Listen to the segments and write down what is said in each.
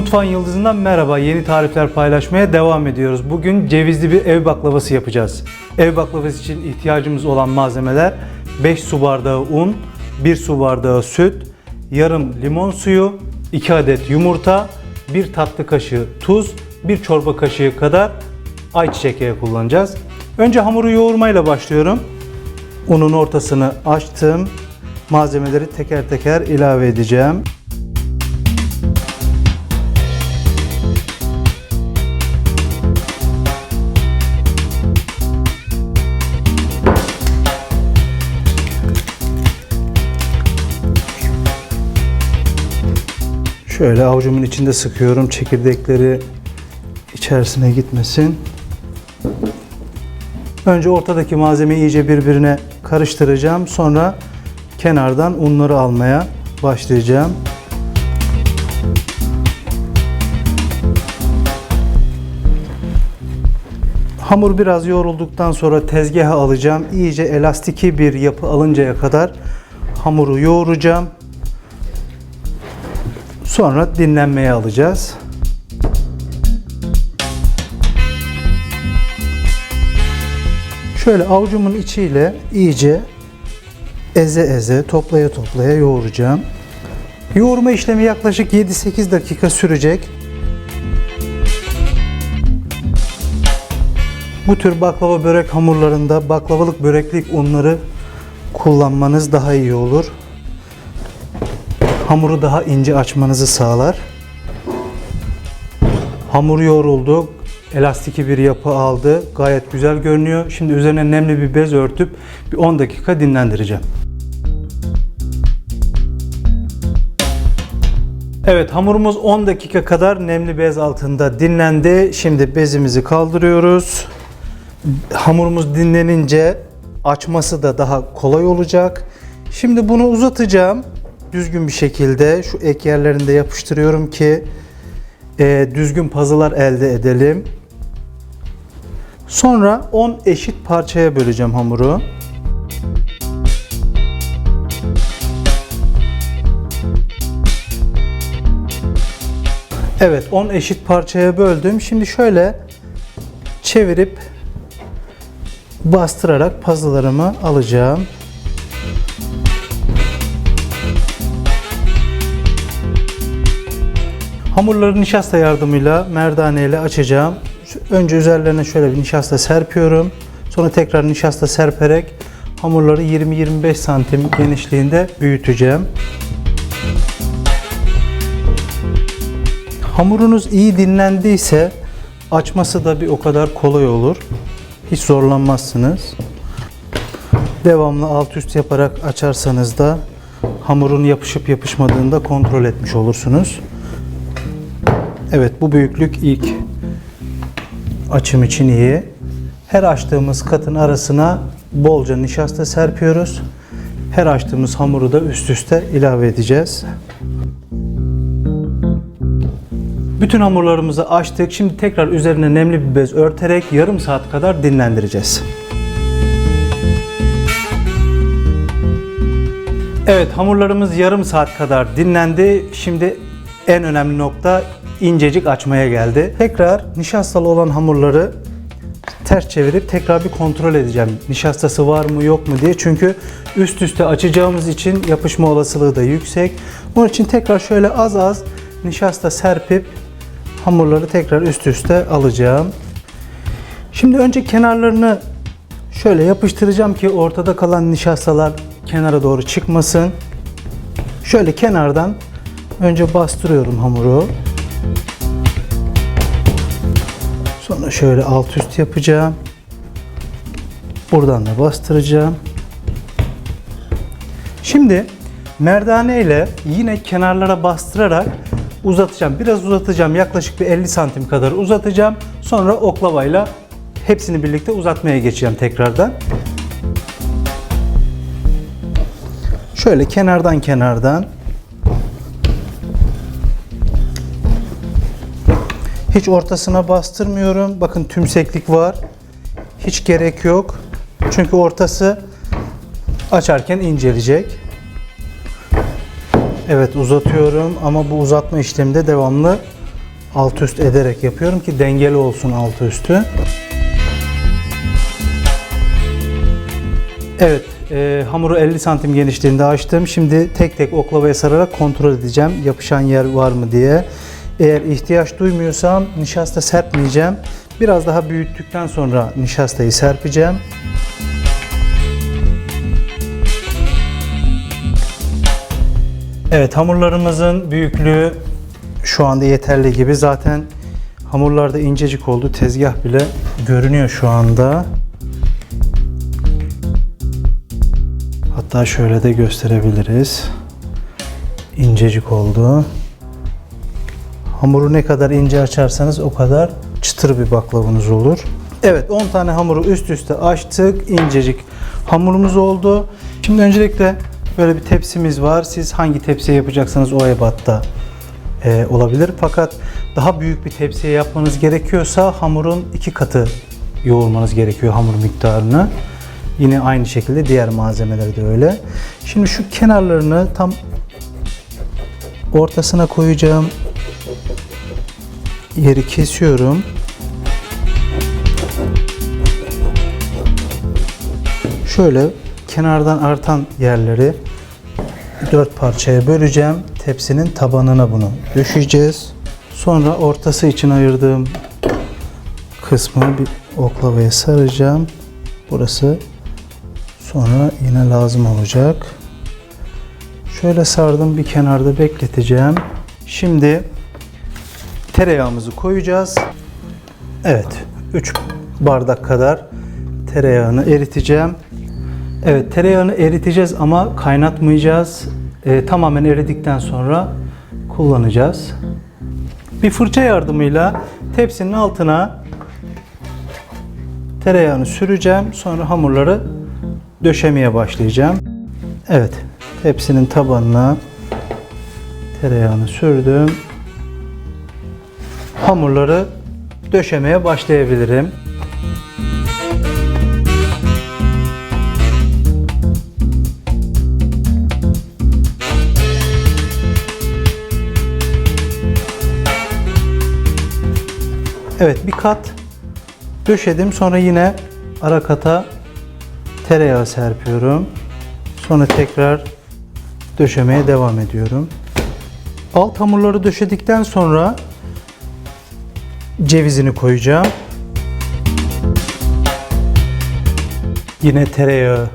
Mutfağın Yıldızı'ndan merhaba. Yeni tarifler paylaşmaya devam ediyoruz. Bugün cevizli bir ev baklavası yapacağız. Ev baklavası için ihtiyacımız olan malzemeler 5 su bardağı un, 1 su bardağı süt, yarım limon suyu, 2 adet yumurta, 1 tatlı kaşığı tuz, 1 çorba kaşığı kadar ayçiçek yağı kullanacağız. Önce hamuru yoğurmayla başlıyorum. Unun ortasını açtım. Malzemeleri teker teker ilave edeceğim. Şöyle avucumun içinde sıkıyorum. Çekirdekleri içerisine gitmesin. Önce ortadaki malzemeyi iyice birbirine karıştıracağım. Sonra kenardan unları almaya başlayacağım. Hamur biraz yoğrulduktan sonra tezgaha alacağım. İyice elastiki bir yapı alıncaya kadar hamuru yoğuracağım. Sonra dinlenmeye alacağız. Şöyle avucumun içiyle iyice eze eze, toplaya toplaya yoğuracağım. Yoğurma işlemi yaklaşık 7-8 dakika sürecek. Bu tür baklava börek hamurlarında baklavalık böreklik unları kullanmanız daha iyi olur. Hamuru daha ince açmanızı sağlar. Hamur yoğruldu. Elastiki bir yapı aldı. Gayet güzel görünüyor. Şimdi üzerine nemli bir bez örtüp bir 10 dakika dinlendireceğim. Evet hamurumuz 10 dakika kadar nemli bez altında dinlendi. Şimdi bezimizi kaldırıyoruz. Hamurumuz dinlenince açması da daha kolay olacak. Şimdi bunu uzatacağım. Düzgün bir şekilde şu ek yerlerinde yapıştırıyorum ki e, düzgün pazılar elde edelim. Sonra 10 eşit parçaya böleceğim hamuru. Evet 10 eşit parçaya böldüm. Şimdi şöyle çevirip bastırarak pazılarımı alacağım. Hamurları nişasta yardımıyla merdane ile açacağım. Önce üzerlerine şöyle bir nişasta serpiyorum. Sonra tekrar nişasta serperek hamurları 20-25 santim genişliğinde büyüteceğim. Hamurunuz iyi dinlendiyse açması da bir o kadar kolay olur. Hiç zorlanmazsınız. Devamlı alt üst yaparak açarsanız da hamurun yapışıp yapışmadığını da kontrol etmiş olursunuz. Evet bu büyüklük ilk açım için iyi. Her açtığımız katın arasına bolca nişasta serpiyoruz. Her açtığımız hamuru da üst üste ilave edeceğiz. Bütün hamurlarımızı açtık. Şimdi tekrar üzerine nemli bir bez örterek yarım saat kadar dinlendireceğiz. Evet hamurlarımız yarım saat kadar dinlendi. Şimdi en önemli nokta incecik açmaya geldi. Tekrar nişastalı olan hamurları ters çevirip tekrar bir kontrol edeceğim. Nişastası var mı yok mu diye. Çünkü üst üste açacağımız için yapışma olasılığı da yüksek. Onun için tekrar şöyle az az nişasta serpip hamurları tekrar üst üste alacağım. Şimdi önce kenarlarını şöyle yapıştıracağım ki ortada kalan nişastalar kenara doğru çıkmasın. Şöyle kenardan önce bastırıyorum hamuru. Sonra şöyle alt üst yapacağım. Buradan da bastıracağım. Şimdi merdane ile yine kenarlara bastırarak uzatacağım. Biraz uzatacağım. Yaklaşık bir 50 santim kadar uzatacağım. Sonra oklavayla hepsini birlikte uzatmaya geçeceğim tekrardan. Şöyle kenardan kenardan Hiç ortasına bastırmıyorum. Bakın tümseklik var. Hiç gerek yok. Çünkü ortası açarken inceleyecek. Evet uzatıyorum ama bu uzatma işlemi de devamlı alt üst ederek yapıyorum ki dengeli olsun alt üstü. Evet, e, hamuru 50 santim genişliğinde açtım. Şimdi tek tek oklavaya sararak kontrol edeceğim yapışan yer var mı diye. Eğer ihtiyaç duymuyorsam nişasta serpmeyeceğim. Biraz daha büyüttükten sonra nişastayı serpeceğim. Evet, hamurlarımızın büyüklüğü şu anda yeterli gibi. Zaten hamurlar da incecik oldu. Tezgah bile görünüyor şu anda. Hatta şöyle de gösterebiliriz. İncecik oldu. Hamuru ne kadar ince açarsanız o kadar çıtır bir baklavanız olur. Evet 10 tane hamuru üst üste açtık. İncecik hamurumuz oldu. Şimdi öncelikle böyle bir tepsimiz var. Siz hangi tepsiye yapacaksanız o ebatta e, olabilir. Fakat daha büyük bir tepsiye yapmanız gerekiyorsa hamurun iki katı yoğurmanız gerekiyor hamur miktarını. Yine aynı şekilde diğer malzemeler de öyle. Şimdi şu kenarlarını tam ortasına koyacağım yeri kesiyorum. Şöyle kenardan artan yerleri dört parçaya böleceğim. Tepsinin tabanına bunu düşeceğiz. Sonra ortası için ayırdığım kısmı bir oklavaya saracağım. Burası sonra yine lazım olacak. Şöyle sardım bir kenarda bekleteceğim. Şimdi tereyağımızı koyacağız. Evet 3 bardak kadar tereyağını eriteceğim. Evet tereyağını eriteceğiz ama kaynatmayacağız. Ee, tamamen eridikten sonra kullanacağız. Bir fırça yardımıyla tepsinin altına tereyağını süreceğim. Sonra hamurları döşemeye başlayacağım. Evet tepsinin tabanına tereyağını sürdüm. Hamurları döşemeye başlayabilirim. Evet bir kat döşedim. Sonra yine ara kata tereyağı serpiyorum. Sonra tekrar döşemeye devam ediyorum. Alt hamurları döşedikten sonra cevizini koyacağım. Yine tereyağı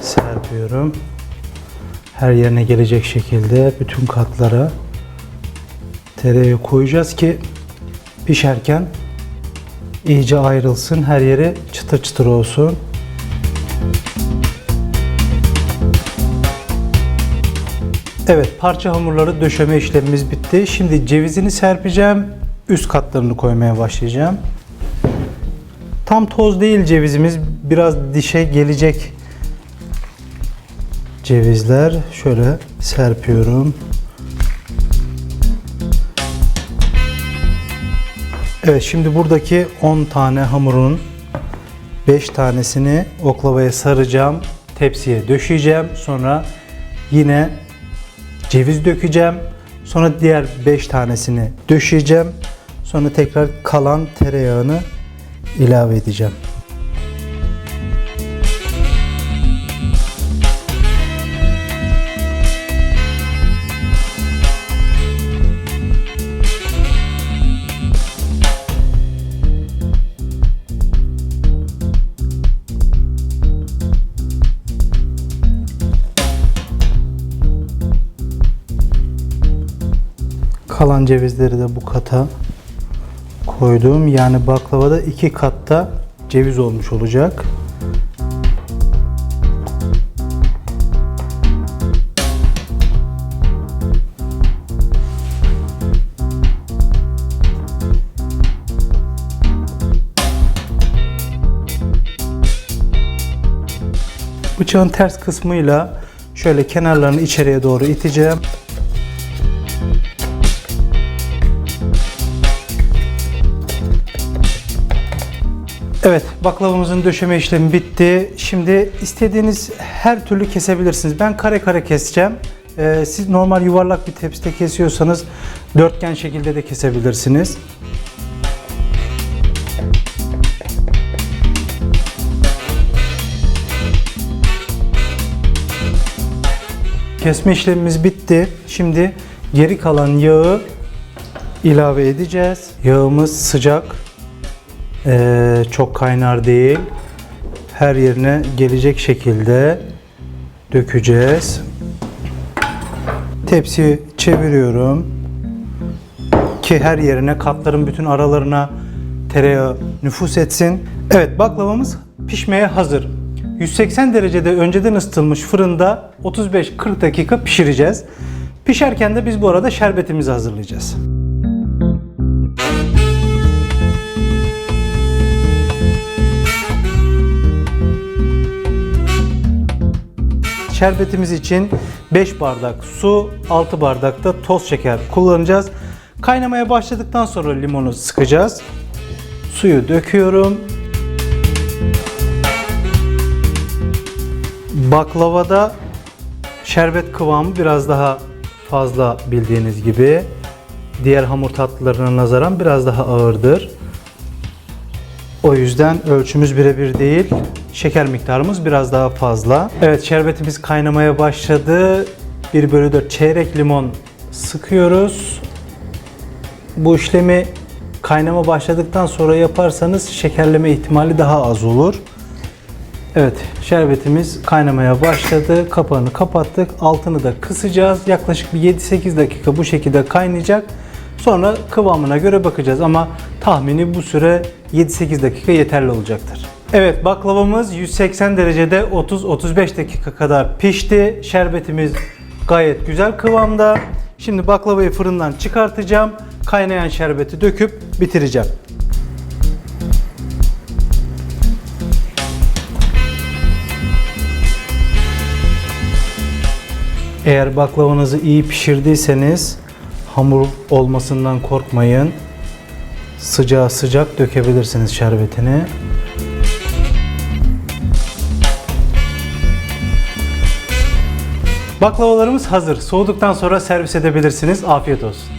serpiyorum. Her yerine gelecek şekilde bütün katlara tereyağı koyacağız ki pişerken iyice ayrılsın. Her yeri çıtır çıtır olsun. Evet parça hamurları döşeme işlemimiz bitti. Şimdi cevizini serpeceğim. Üst katlarını koymaya başlayacağım. Tam toz değil cevizimiz. Biraz dişe gelecek cevizler. Şöyle serpiyorum. Evet şimdi buradaki 10 tane hamurun 5 tanesini oklavaya saracağım. Tepsiye döşeyeceğim. Sonra yine ceviz dökeceğim. Sonra diğer 5 tanesini döşeyeceğim. Sonra tekrar kalan tereyağını ilave edeceğim. Kalan cevizleri de bu kata koydum. Yani baklavada iki katta ceviz olmuş olacak. Bıçağın ters kısmıyla şöyle kenarlarını içeriye doğru iteceğim. Evet, baklavamızın döşeme işlemi bitti. Şimdi istediğiniz her türlü kesebilirsiniz. Ben kare kare keseceğim. Ee, siz normal yuvarlak bir tepside kesiyorsanız dörtgen şekilde de kesebilirsiniz. Kesme işlemimiz bitti. Şimdi geri kalan yağı ilave edeceğiz. Yağımız sıcak. Ee, çok kaynar değil. Her yerine gelecek şekilde dökeceğiz. Tepsiyi çeviriyorum. Ki her yerine katların bütün aralarına tereyağı nüfus etsin. Evet baklavamız pişmeye hazır. 180 derecede önceden ısıtılmış fırında 35-40 dakika pişireceğiz. Pişerken de biz bu arada şerbetimizi hazırlayacağız. Şerbetimiz için 5 bardak su, 6 bardak da toz şeker kullanacağız. Kaynamaya başladıktan sonra limonu sıkacağız. Suyu döküyorum. Baklavada şerbet kıvamı biraz daha fazla bildiğiniz gibi. Diğer hamur tatlılarına nazaran biraz daha ağırdır. O yüzden ölçümüz birebir değil. Şeker miktarımız biraz daha fazla. Evet şerbetimiz kaynamaya başladı. 1 bölü 4 çeyrek limon sıkıyoruz. Bu işlemi kaynama başladıktan sonra yaparsanız şekerleme ihtimali daha az olur. Evet, şerbetimiz kaynamaya başladı. Kapağını kapattık. Altını da kısacağız. Yaklaşık bir 7-8 dakika bu şekilde kaynayacak. Sonra kıvamına göre bakacağız ama tahmini bu süre 7-8 dakika yeterli olacaktır. Evet, baklavamız 180 derecede 30-35 dakika kadar pişti. Şerbetimiz gayet güzel kıvamda. Şimdi baklavayı fırından çıkartacağım. Kaynayan şerbeti döküp bitireceğim. Eğer baklavanızı iyi pişirdiyseniz hamur olmasından korkmayın. Sıcağı sıcak dökebilirsiniz şerbetini. Baklavalarımız hazır. Soğuduktan sonra servis edebilirsiniz. Afiyet olsun.